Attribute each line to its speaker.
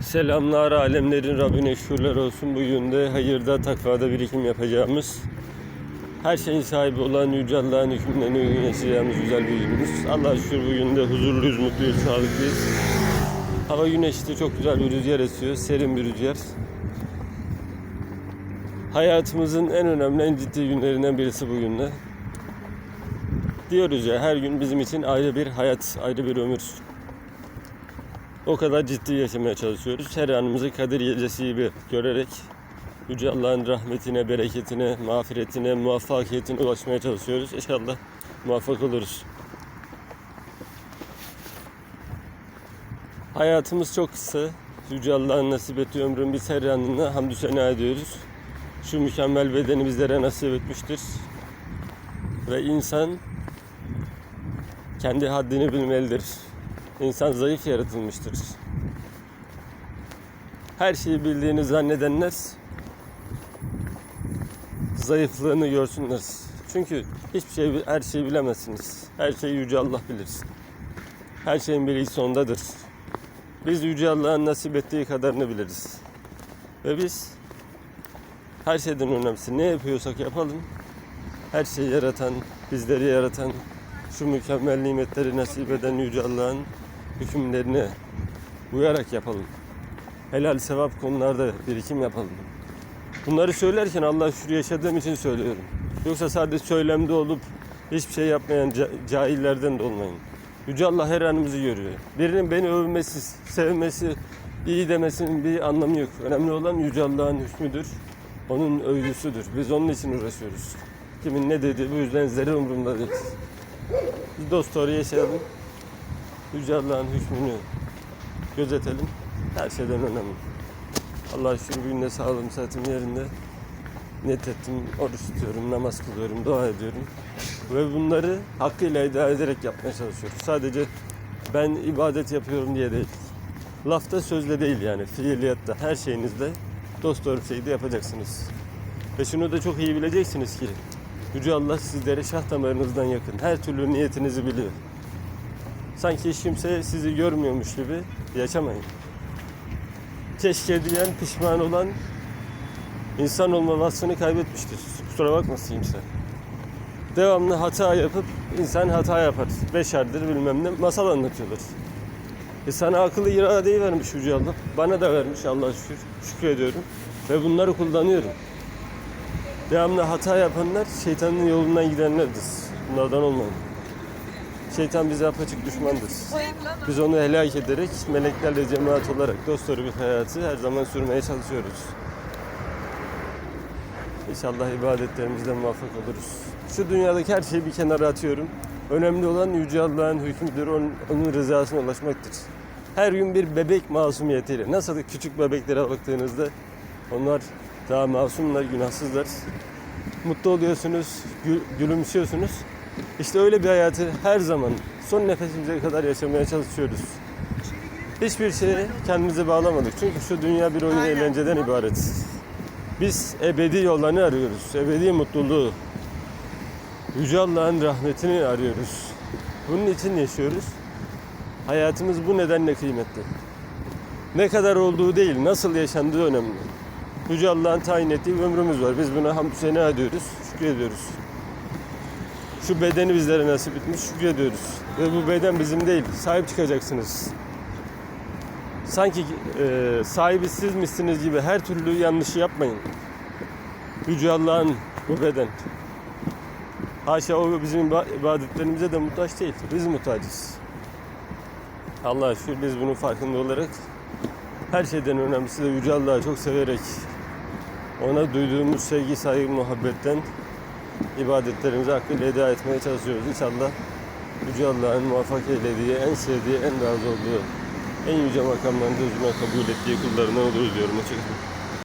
Speaker 1: Selamlar alemlerin Rabbine şükürler olsun. Bugün de hayırda takvada birikim yapacağımız her şeyin sahibi olan Yüce Allah'ın hükümlerine uygun yaşayacağımız güzel bir günümüz. Allah'a şükür bugün de huzurluyuz, mutluyuz, sağlıklıyız. Hava güneşli, çok güzel bir rüzgar esiyor, serin bir rüzgar. Hayatımızın en önemli, en ciddi günlerinden birisi bugün de. Diyoruz ya her gün bizim için ayrı bir hayat, ayrı bir ömür. O kadar ciddi yaşamaya çalışıyoruz. Her anımızı Kadir Gecesi gibi görerek Yüce Allah'ın rahmetine, bereketine, mağfiretine, muvaffakiyetine ulaşmaya çalışıyoruz. İnşallah muvaffak oluruz. Hayatımız çok kısa. Yüce Allah'ın nasip ettiği ömrün biz her anına hamdü sena ediyoruz. Şu mükemmel bedeni bizlere nasip etmiştir. Ve insan kendi haddini bilmelidir. İnsan zayıf yaratılmıştır. Her şeyi bildiğini zannedenler zayıflığını görsünler. Çünkü hiçbir şey, her şeyi bilemezsiniz. Her şeyi Yüce Allah bilir. Her şeyin bir ilk sondadır. Biz Yüce Allah'ın nasip ettiği kadarını biliriz. Ve biz her şeyden önemlisi ne yapıyorsak yapalım. Her şeyi yaratan, bizleri yaratan, şu mükemmel nimetleri nasip eden Yüce Allah'ın hükümlerine uyarak yapalım. Helal sevap konularda birikim yapalım. Bunları söylerken Allah şükür yaşadığım için söylüyorum. Yoksa sadece söylemde olup hiçbir şey yapmayan ca- cahillerden de olmayın. Yüce Allah her anımızı görüyor. Birinin beni övmesi, sevmesi, iyi demesinin bir anlamı yok. Önemli olan Yüce Allah'ın hükmüdür. Onun övgüsüdür. Biz onun için uğraşıyoruz. Kimin ne dediği bu yüzden zerre umurumda değil. Biz dost doğru yaşayalım. Yüce hükmünü gözetelim. Her şeyden önemli. Allah'a şükür bugün de sağlığım, saatim yerinde. Niyet ettim, oruç tutuyorum, namaz kılıyorum, dua ediyorum. Ve bunları hakkıyla eda ederek yapmaya çalışıyoruz. Sadece ben ibadet yapıyorum diye değil. Lafta sözle değil yani, fiiliyatta, her şeyinizde dost doğru şeyi de yapacaksınız. Ve şunu da çok iyi bileceksiniz ki Yüce Allah sizlere şah damarınızdan yakın. Her türlü niyetinizi biliyor. Sanki hiç kimse sizi görmüyormuş gibi yaşamayın. Keşke diyen, pişman olan insan olma vasfını kaybetmiştir. Kusura bakmasın kimse. Devamlı hata yapıp insan hata yapar. Beşerdir bilmem ne masal anlatıyorlar. E sana akıllı iradeyi vermiş Yüce Allah. Bana da vermiş Allah'a şükür. Şükür ediyorum. Ve bunları kullanıyorum. Devamlı hata yapanlar şeytanın yolundan gidenlerdir. Bunlardan olmayın. Şeytan bize apaçık düşmandır. Biz onu helak ederek meleklerle cemaat olarak dost doğru bir hayatı her zaman sürmeye çalışıyoruz. İnşallah ibadetlerimizden muvaffak oluruz. Şu dünyadaki her şeyi bir kenara atıyorum. Önemli olan Yüce Allah'ın hükmüdür, onun, onun rızasına ulaşmaktır. Her gün bir bebek masumiyetiyle, nasıl küçük bebeklere baktığınızda onlar daha masumlar, günahsızlar. Mutlu oluyorsunuz, gül- gülümsüyorsunuz. İşte öyle bir hayatı her zaman son nefesimize kadar yaşamaya çalışıyoruz. Hiçbir şeye kendimizi bağlamadık. Çünkü şu dünya bir oyun eğlenceden ibaret. Biz ebedi olanı arıyoruz. Ebedi mutluluğu. Yüce Allah'ın rahmetini arıyoruz. Bunun için yaşıyoruz. Hayatımız bu nedenle kıymetli. Ne kadar olduğu değil, nasıl yaşandığı önemli. Yüce Allah'ın tayin ettiği bir ömrümüz var. Biz buna hamdü sena ediyoruz, şükrediyoruz. Şu bedeni bizlere nasip etmiş, şükrediyoruz. Ve bu beden bizim değil, sahip çıkacaksınız. Sanki e, sahibi sizmişsiniz gibi her türlü yanlışı yapmayın. Yüce Allah'ın bu beden. Haşa o bizim iba- ibadetlerimize de muhtaç değil. Biz muhtacız. Allah'a şükür biz bunun farkında olarak her şeyden önemlisi de Yüce Allah'ı çok severek ona duyduğumuz sevgi, saygı, muhabbetten ibadetlerimizi hakkıyla eda etmeye çalışıyoruz. İnşallah Yüce Allah'ın muvaffak eylediği, en sevdiği, en razı olduğu, en yüce makamlarında huzuruna kabul ettiği kullarından oluruz diyorum. Hoşçakalın.